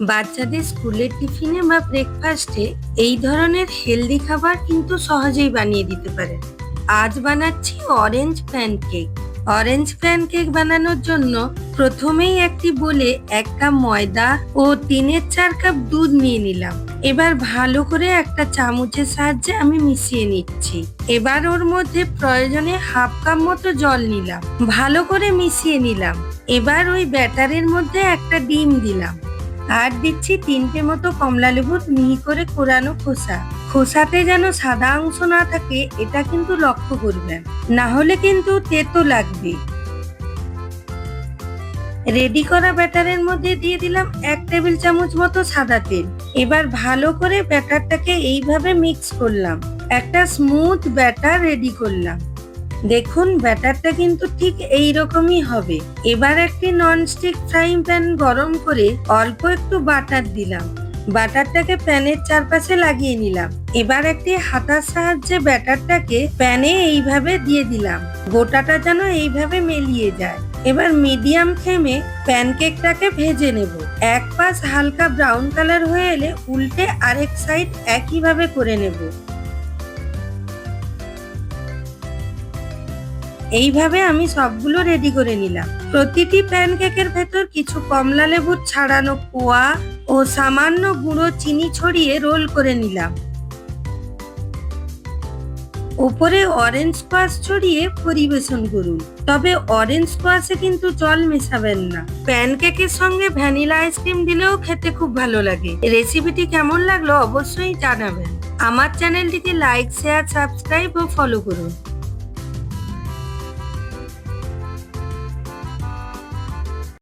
বাচ্চাদের স্কুলের টিফিনে বা ব্রেকফাস্টে এই ধরনের হেলদি খাবার কিন্তু সহজেই বানিয়ে দিতে পারেন আজ বানাচ্ছি অরেঞ্জ প্যানকেক অরেঞ্জ প্যানকেক বানানোর জন্য প্রথমেই একটি বলে এক কাপ ময়দা ও তিনের চার কাপ দুধ নিয়ে নিলাম। এবার ভালো করে একটা চামচের সাহায্যে আমি মিশিয়ে নিচ্ছি। এবার ওর মধ্যে প্রয়োজনে হাফ কাপ মতো জল নিলাম। ভালো করে মিশিয়ে নিলাম। এবার ওই ব্যাটারের মধ্যে একটা ডিম দিলাম। আর দিচ্ছি তিনটে মতো কমলা লেবুর মিহি করে কোরানো খোসা। খোসাতে যেন সাদা অংশ না থাকে, এটা কিন্তু লক্ষ্য করবেন না হলে কিন্তু তেতো লাগবে। রেডি করা ব্যাটারের মধ্যে দিয়ে দিলাম এক টেবিল চামচ মতো সাদা তেল। এবার ভালো করে ব্যাটারটাকে এইভাবে মিক্স করলাম। একটা স্মুথ ব্যাটার রেডি করলাম। দেখুন, ব্যাটারটা কিন্তু ঠিক এই রকমই হবে। এবার একটি ননস্টিক ফ্রাইং প্যান গরম করে অল্প একটু বাটার দিলাম। বাটারটাকে প্যানের চারপাশে লাগিয়ে নিলাম। এবার একটি হাতার সাহায্যে ব্যাটারটাকে প্যানে এইভাবে দিয়ে দিলাম। গোটাটা যেন এইভাবে মেলিয়ে যায়। এবার মিডিয়াম ফ্লেমে প্যানকেকটাকে ভেজে নেব। এক পাশ হালকা ব্রাউন কালার হয়ে এলে উল্টে আরেক সাইড একইভাবে করে নেব। এইভাবে আমি সবগুলো রেডি করে নিলাম। প্রতিটি প্যানকেকের ভেতর কিছু কমলা লেবুর ছাড়ানো কোয়া ও সামান্য গুঁড়ো চিনি ছড়িয়ে রোল করে নিলাম। উপরে অরেঞ্জ স্কোয়াশ ছড়িয়ে পরিবেশন করুন। তবে অরেঞ্জ স্কোয়াশে কিন্তু জল মেশাবেন না। প্যানকেকের সঙ্গে ভ্যানিলা আইসক্রিম দিলেও খেতে খুব ভালো লাগে। রেসিপিটি কেমন লাগল অবশ্যই জানাবেন। আমার চ্যানেলটিকে লাইক শেয়ার সাবস্ক্রাইব ও ফলো করুন।